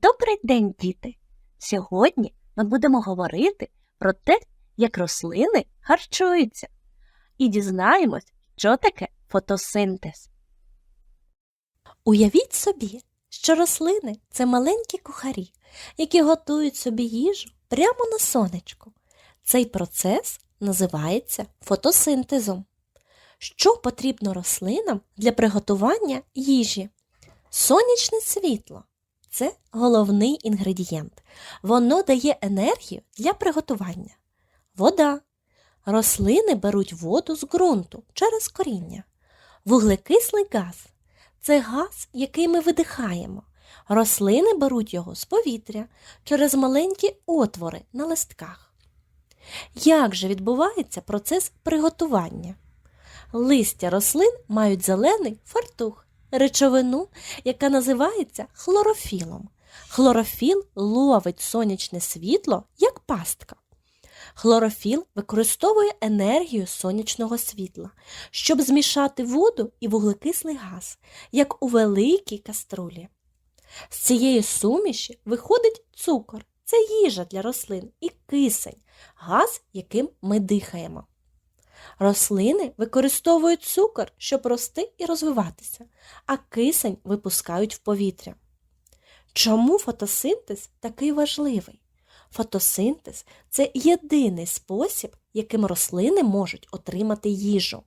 Добрий день, діти! Сьогодні ми будемо говорити про те, як рослини харчуються, і дізнаємось, що таке фотосинтез. Уявіть собі, що рослини це маленькі кухарі, які готують собі їжу прямо на сонечку. Цей процес називається фотосинтезом. Що потрібно рослинам для приготування їжі? Сонячне світло це головний інгредієнт. Воно дає енергію для приготування. Вода. Рослини беруть воду з ґрунту через коріння. Вуглекислий газ це газ, який ми видихаємо. Рослини беруть його з повітря через маленькі отвори на листках. Як же відбувається процес приготування? Листя рослин мають зелений фартух, речовину, яка називається хлорофілом. Хлорофіл ловить сонячне світло як пастка. Хлорофіл використовує енергію сонячного світла, щоб змішати воду і вуглекислий газ, як у великій каструлі. З цієї суміші виходить цукор, це їжа для рослин і кисень, газ, яким ми дихаємо. Рослини використовують цукор, щоб рости і розвиватися, а кисень випускають в повітря. Чому фотосинтез такий важливий? Фотосинтез це єдиний спосіб, яким рослини можуть отримати їжу.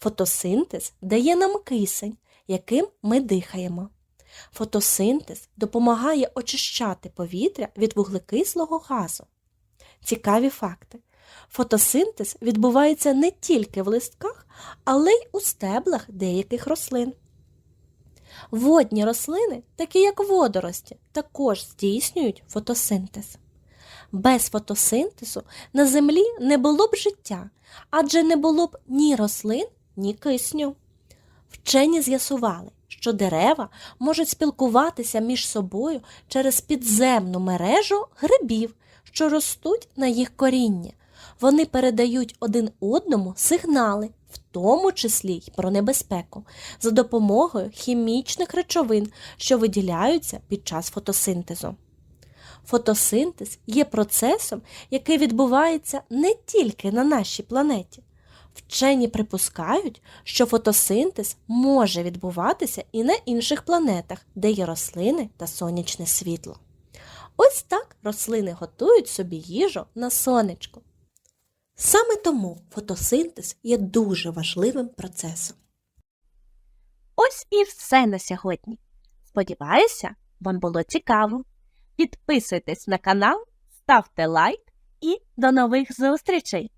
Фотосинтез дає нам кисень, яким ми дихаємо. Фотосинтез допомагає очищати повітря від вуглекислого газу. Цікаві факти. Фотосинтез відбувається не тільки в листках, але й у стеблах деяких рослин. Водні рослини, такі як водорості, також здійснюють фотосинтез. Без фотосинтезу на землі не було б життя, адже не було б ні рослин, ні кисню. Вчені з'ясували, що дерева можуть спілкуватися між собою через підземну мережу грибів, що ростуть на їх коріння. Вони передають один одному сигнали, в тому числі й про небезпеку, за допомогою хімічних речовин, що виділяються під час фотосинтезу. Фотосинтез є процесом, який відбувається не тільки на нашій планеті. Вчені припускають, що фотосинтез може відбуватися і на інших планетах, де є рослини та сонячне світло. Ось так рослини готують собі їжу на сонечку. Саме тому фотосинтез є дуже важливим процесом. Ось і все на сьогодні. Сподіваюся, вам було цікаво. Підписуйтесь на канал, ставте лайк і до нових зустрічей!